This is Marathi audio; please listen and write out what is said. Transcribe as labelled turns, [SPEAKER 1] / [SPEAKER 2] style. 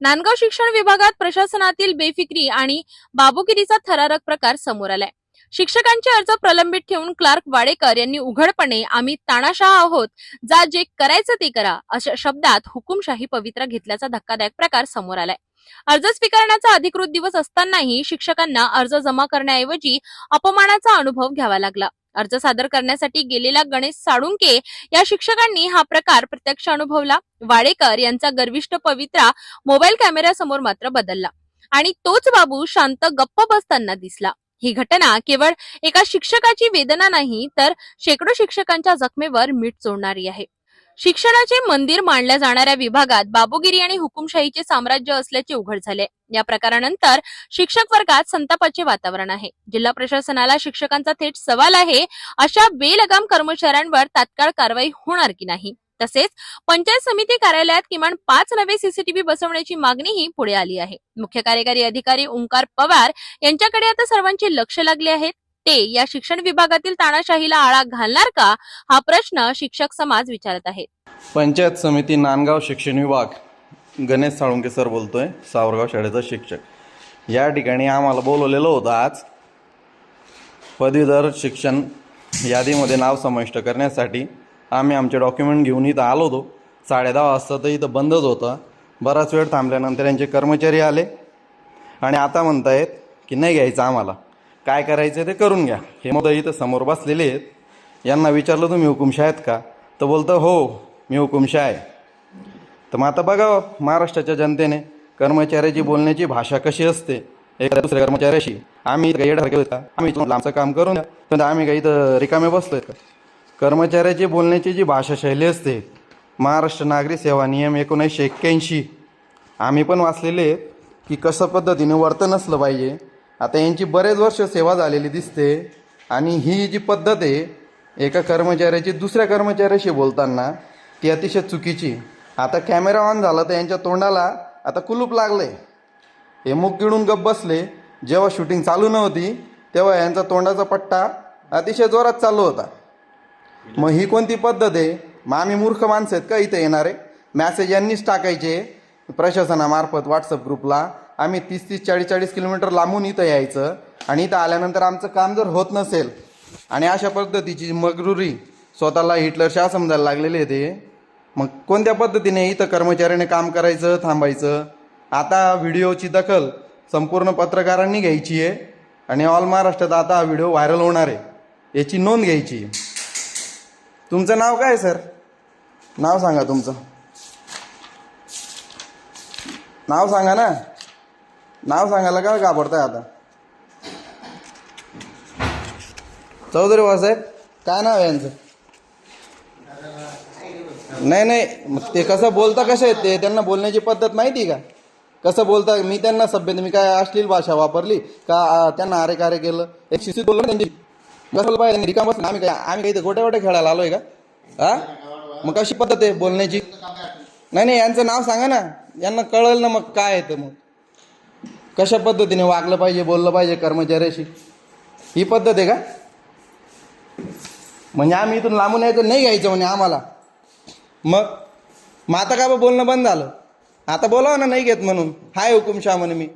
[SPEAKER 1] नांदगाव शिक्षण विभागात प्रशासनातील बेफिक्री आणि बाबुगिरीचा थरारक प्रकार समोर आलाय. शिक्षकांचे अर्ज प्रलंबित ठेवून क्लार्क वाडेकर यांनी उघडपणे आम्ही तानाशाह आहोत जा जे करायचं ते करा अशा शब्दात हुकुमशाही पवित्रा घेतल्याचा धक्कादायक प्रकार समोर आलाय. अर्ज स्वीकारण्याचा अधिकृत दिवस असतानाही शिक्षकांना अर्ज जमा करण्याऐवजी अपमानाचा अनुभव घ्यावा लागला. अर्ज सादर करण्यासाठी गेलेला गणेश साळुंके या शिक्षकांनी हा प्रकार प्रत्यक्ष अनुभवला. वाडेकर यांचा गर्विष्ठ पवित्रा मोबाईल कॅमेऱ्यासमोर मात्र बदलला आणि तोच बाबू शांत गप्प बसताना दिसला. ही घटना केवळ एका शिक्षकाची वेदना नाही तर शेकडो शिक्षकांच्या जखमेवर मीठ चोडणारी आहे. शिक्षणाचे मंदिर मानल्या जाणाऱ्या विभागात बाबूगिरी आणि हुकुमशाहीचे साम्राज्य असल्याचे उघड झाले. या प्रकारानंतर शिक्षक वर्गात संतापाचे वातावरण आहे. जिल्हा प्रशासनाला शिक्षकांचा थेट सवाल आहे अशा बेलगाम कर्मचाऱ्यांवर तात्काळ कारवाई होणार की नाही? तसेच पंचायत समिती कार्यालयात किमान पाच नवे सीसीटीव्ही बसवण्याची मागणीही पुढे आली आहे. मुख्य कार्यकारी अधिकारी ओंकार पवार यांच्याकडे आता सर्वांचे लक्ष लागले आहेत ते या शिक्षण विभागातील तानाशाहीला आळा घालणार का? हा प्रश्न शिक्षक समाज विचारत आहे
[SPEAKER 2] पंचायत समिती नांदगाव शिक्षण विभाग गणेश साळुंके सर बोलतोय सावरगाव शाळेचा शिक्षक. या ठिकाणी आम्हाला बोलवलेलं होतं आज पदवीधर शिक्षण यादीमध्ये नाव समाविष्ट करण्यासाठी आम्ही आमचे डॉक्युमेंट घेऊन इथं आलो होतो. साडे दहा वाजता तर इथं बंदच होतं. बराच वेळ थांबल्यानंतर यांचे कर्मचारी आले. आणि आता म्हणतायत की नाही घ्यायचं आम्हाला? काय करायचं ते करून घ्या. हे इथं समोर बसलेले आहेत. यांना विचारलं तुम्ही हुकुमशा आहेत का? तर बोलतं हो मी हुकुमशा आहे. तर मग आता बघा महाराष्ट्राच्या जनतेने कर्मचाऱ्याची बोलण्याची भाषा कशी असते. एखाद्या दुसऱ्या कर्मचाऱ्याशी आम्ही काही येडा का? आम्ही आमचं काम करून द्या. पण आम्ही काही इथं रिकामे बसलोय का? कर्मचाऱ्याची बोलण्याची जी भाषा शैली असते महाराष्ट्र नागरी सेवा नियम एकोणीसशे एक्क्याऐंशी. आम्ही पण वाचलेले आहेत की कसं पद्धतीने वर्तन असलं पाहिजे आता यांची बरेच वर्ष सेवा झालेली दिसते आणि ही जी पद्धत आहे एका कर्मचाऱ्याची दुसऱ्या कर्मचाऱ्याशी बोलताना ती अतिशय चुकीची. आता कॅमेरा ऑन झाला तर यांच्या तोंडाला आता कुलूप लागले. हे मुख गिळून गप बसले. जेव्हा शूटिंग चालू नव्हती तेव्हा यांचा तोंडाचा पट्टा अतिशय जोरात चालू होता. मग ही कोणती पद्धत आहे? मग आम्ही मूर्ख माणसं आहेत का? इथं येणारे. मॅसेज यांनीच टाकायचे प्रशासनामार्फत व्हॉट्सअप ग्रुपला आम्ही तीस तीस चाळीस चाळीस किलोमीटर लांबून इथं यायचं आणि इथं आल्यानंतर आमचं काम जर होत नसेल आणि अशा पद्धतीची मगरुरी स्वतःला हिटलरशा समजायला लागलेले आहे ते मग कोणत्या पद्धतीने इथं कर्मचाऱ्याने काम करायचं थांबायचं? आता व्हिडिओची दखल संपूर्ण पत्रकारांनी घ्यायची आहे आणि ऑल महाराष्ट्रात आता हा व्हिडिओ व्हायरल होणार आहे. याची नोंद घ्यायची आहे. तुमचं नाव काय सर? नाव सांगा तुमचं. नाव सांगा ना. नाव सांगायला का घाबरताय आता? चौधरी साहेब काय नाव आहे यांचं? नाही नाही ते कसं बोलता कसं आहेत ते त्यांना बोलण्याची पद्धत माहिती का? कसं बोलता मी त्यांना सभ्य मी काय अश्लील भाषा वापरली का त्यांना अरे कारे केलं? एक शिस्तीत बोललो ना त्यांची. कसं पाहिजे रिकाम बसलं. आम्ही काय आम्ही काही इथं गोटे खेळायला आलोय का? हा मग कशी पद्धत आहे बोलण्याची? नाही नाही यांचं नाव सांगा ना. यांना कळलं ना मग काय येतं मग. कशा पद्धतीने वागलं पाहिजे बोललं पाहिजे कर्मचाऱ्याशी? ही पद्धत आहे का? म्हणजे आम्ही इथून लांबून यायचं नाही घ्यायचं म्हणे आम्हाला. मग मग आता का बोलणं बंद झालं? आता बोलावं ना नाही घेत म्हणून. हाय हुकुमशाह म्हणे मी.